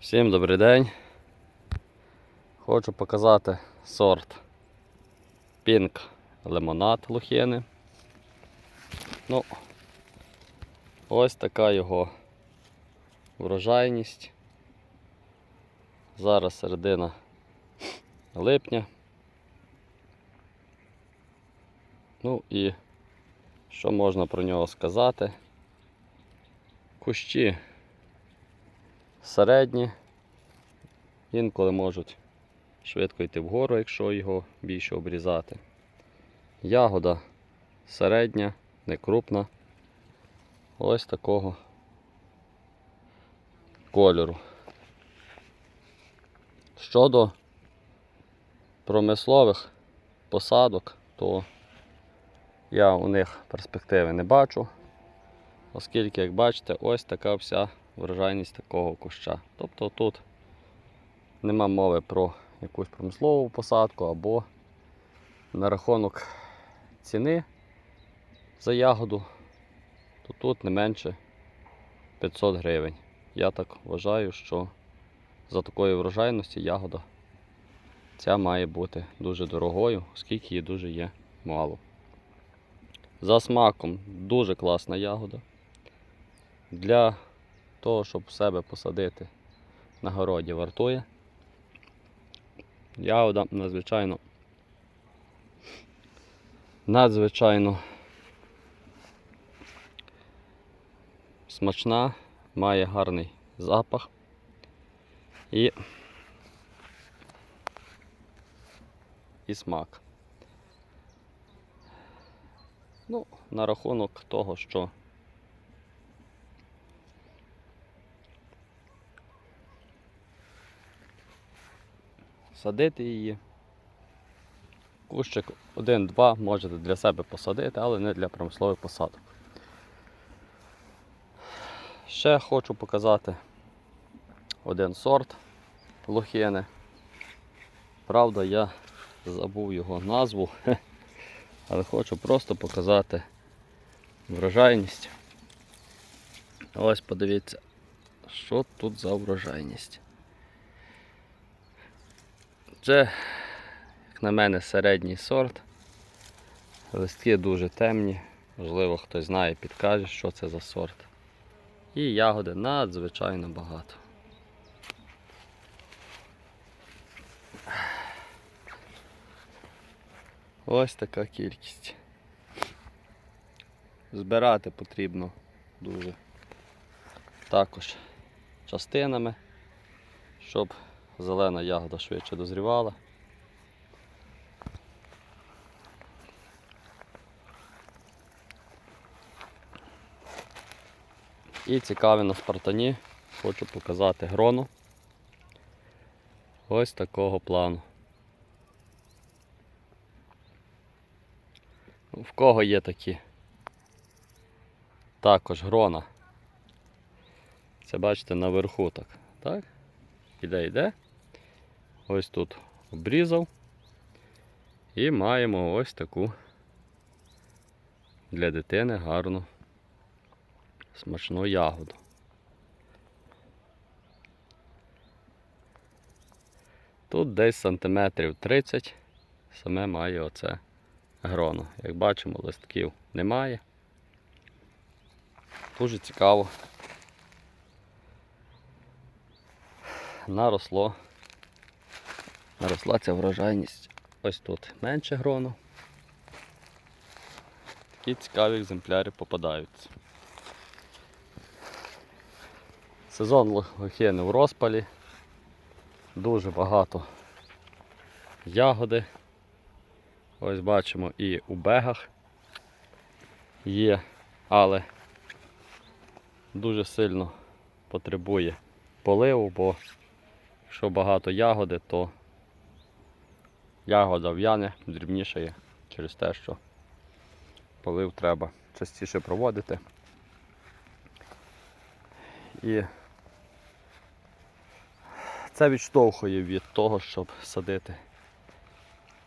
Всім добрий день. Хочу показати сорт Pink лимонад лухини. Ну, ось така його врожайність. Зараз середина липня. Ну і що можна про нього сказати? Кущі середні, інколи можуть швидко йти вгору, якщо його більше обрізати. Ягода середня, не крупна. Ось такого кольору. Щодо промислових посадок, то я у них перспективи не бачу, оскільки, як бачите, ось така вся врожайність такого куща. Тобто тут нема мови про якусь промислову посадку або на рахунок ціни за ягоду, то тут не менше 500 гривень. Я так вважаю, що за такої врожайності ягода ця має бути дуже дорогою, оскільки її дуже є мало. За смаком дуже класна ягода. Для того, щоб в себе посадити на городі вартує. Ягода надзвичайно надзвичайно смачна, має гарний запах і, і смак. Ну, на рахунок того, що садити її. Кущик один-два можете для себе посадити, але не для промислових посадок. Ще хочу показати один сорт лохини. Правда, я забув його назву, але хочу просто показати врожайність. Ось подивіться, що тут за врожайність. Це, як на мене, середній сорт. Листки дуже темні, можливо, хтось знає, підкаже, що це за сорт. І ягоди надзвичайно багато. Ось така кількість. Збирати потрібно дуже також частинами, щоб зелена ягода швидше дозрівала. І цікаве на спартані хочу показати грону. Ось такого плану. Ну, В кого є такі також грона. Це бачите наверху так. Так? Іде, йде. Ось тут обрізав. І маємо ось таку для дитини гарну смачну ягоду. Тут десь сантиметрів 30 саме має оце гроно. Як бачимо, листків немає. Дуже цікаво. Наросло. Наросла ця врожайність. Ось тут менше грону. Такі цікаві екземпляри попадаються. Сезон лохини в розпалі. Дуже багато ягоди. Ось бачимо і у бегах є, але дуже сильно потребує поливу, бо якщо багато ягоди, то ягода в'яне, дрібнішає через те, що полив треба частіше проводити. І це відштовхує від того, щоб садити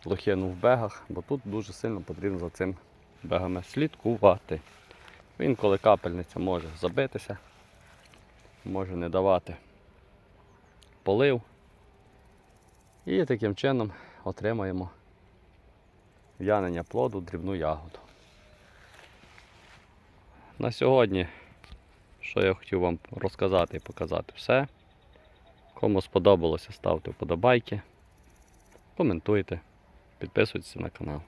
лохину в бегах, бо тут дуже сильно потрібно за цим бегами слідкувати. Він, коли капельниця може забитися, може не давати полив. І таким чином отримаємо в'янення плоду, дрібну ягоду. На сьогодні, що я хотів вам розказати і показати все. Кому сподобалося, ставте вподобайки, коментуйте, підписуйтесь на канал.